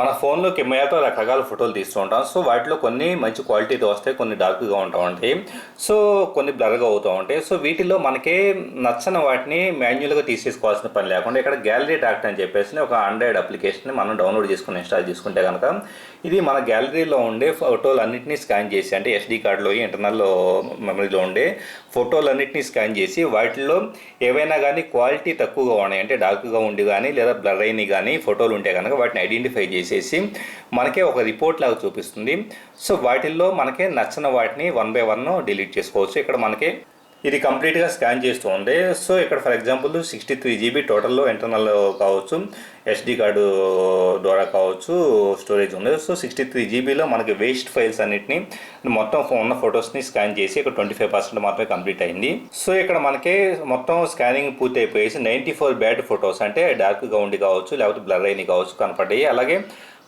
మన ఫోన్లో కెమెరాతో రకరకాల ఫోటోలు తీస్తూ ఉంటాం. సో వాటిలో కొన్ని మంచి క్వాలిటీతో వస్తాయి కొన్ని డార్క్గా ఉంటా ఉంటాయి. సో కొన్ని బ్లర్గా అవుతూ ఉంటాయి. సో వీటిలో మనకే నచ్చని వాటిని మాన్యువల్గా తీసేసుకోవాల్సిన పని లేకుండా ఇక్కడ గ్యాలరీ డాక్టర్ అని చెప్పేసి ఒక ఆండ్రాయిడ్ అప్లికేషన్ని మనం డౌన్లోడ్ చేసుకుని ఇన్స్టాల్ చేసుకుంటే కనుక ఇది మన గ్యాలరీలో ఉండే ఫోటోలు అన్నింటినీ స్కాన్ చేసి అంటే ఎస్డి కార్డులో ఇంటర్నల్ మెమరీలో ఉండే ఫోటోలన్నింటినీ స్కాన్ చేసి వాటిల్లో ఏవైనా కానీ క్వాలిటీ తక్కువగా ఉన్నాయి అంటే డార్క్గా ఉండి కానీ లేదా బ్లర్ అయినవి కానీ ఫోటోలు ఉంటే కనుక వాటిని ఐడెంటిఫై చేసి తీసేసి మనకే ఒక రిపోర్ట్ లాగా చూపిస్తుంది. సో వాటిల్లో మనకే నచ్చిన వాటిని వన్ బై వన్ డిలీట్ చేసుకోవచ్చు. ఇక్కడ మనకి ఇది కంప్లీట్గా స్కాన్ చేస్తూ ఉండే. సో ఇక్కడ for example sixty three GB టోటల్లో internal కావచ్చు ఎస్డి కార్డు ద్వారా కావచ్చు స్టోరేజ్ ఉంది. సో సిక్స్టీ త్రీ జీబీలో మనకి వేస్ట్ ఫైల్స్ అన్నిటిని మొత్తం ఉన్న ఫొటోస్ని స్కాన్ చేసి ఇక్కడ ట్వంటీ ఫైవ్ పర్సెంట్ మాత్రమే కంప్లీట్ అయింది. సో ఇక్కడ మనకి మొత్తం స్కానింగ్ పూర్తి అయిపోయేసి నైంటీ ఫోర్ బ్యాడ్ ఫొటోస్ అంటే డార్క్గా ఉండి కావచ్చు లేకపోతే బ్లర్ అయినవి కావచ్చు కనపడ్డాయి. అలాగే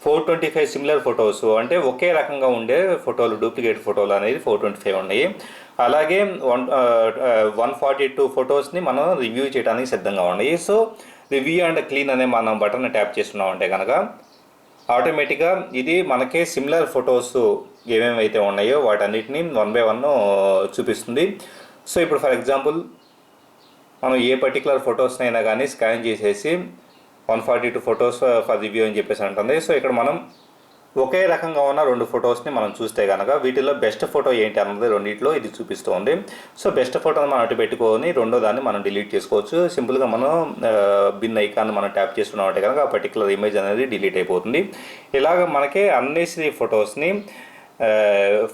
four twenty five similar photos అంటే ఒకే రకంగా ఉండే ఫోటోలు డూప్లికేట్ ఫోటోలు అనేది ఫోర్ ట్వంటీ ఫైవ్ ఉన్నాయి. అలాగే వన్ వన్ ఫార్టీ టూ ఫొటోస్ని మనం రివ్యూ చేయడానికి సిద్ధంగా ఉన్నాయి. సో రివ్యూ అండ్ క్లీన్ అనే మనం బటన్ ట్యాప్ చేస్తున్నాం అంటే కనుక ఆటోమేటిక్గా ఇది మనకే సిమిలర్ ఫొటోస్ ఏమేమైతే ఉన్నాయో వాటన్నిటిని వన్ బై వన్ చూపిస్తుంది. సో ఇప్పుడు ఫర్ ఎగ్జాంపుల్ మనం ఏ పర్టికులర్ ఫొటోస్ అయినా కానీ స్కాన్ చేసేసి one forty two photos for review అని చెప్పేసి అంటుంది. సో ఇక్కడ మనం ఒకే రకంగా ఉన్న రెండు ఫొటోస్ని మనం చూస్తే కనుక వీటిలో బెస్ట్ ఫోటో ఏంటి అన్నది రెండింటిలో ఇది చూపిస్తుంది. సో బెస్ట్ ఫోటోని మనం అటు పెట్టుకొని రెండో దాన్ని మనం డిలీట్ చేసుకోవచ్చు. సింపుల్గా మనం uh, బిన్ ఐకాన్ మనం ట్యాప్ చేసుకున్నామంటే కనుక ఆ పర్టికులర్ ఇమేజ్ అనేది డిలీట్ అయిపోతుంది. ఇలాగ మనకి అన్నెసరీ ఫొటోస్ని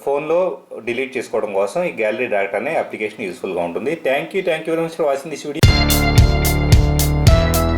ఫోన్లో డిలీట్ చేసుకోవడం కోసం ఈ గ్యాలరీ డైరెక్ట్ అనే అప్లికేషన్ యూస్ఫుల్గా ఉంటుంది. Thank you thank you very much for watching this video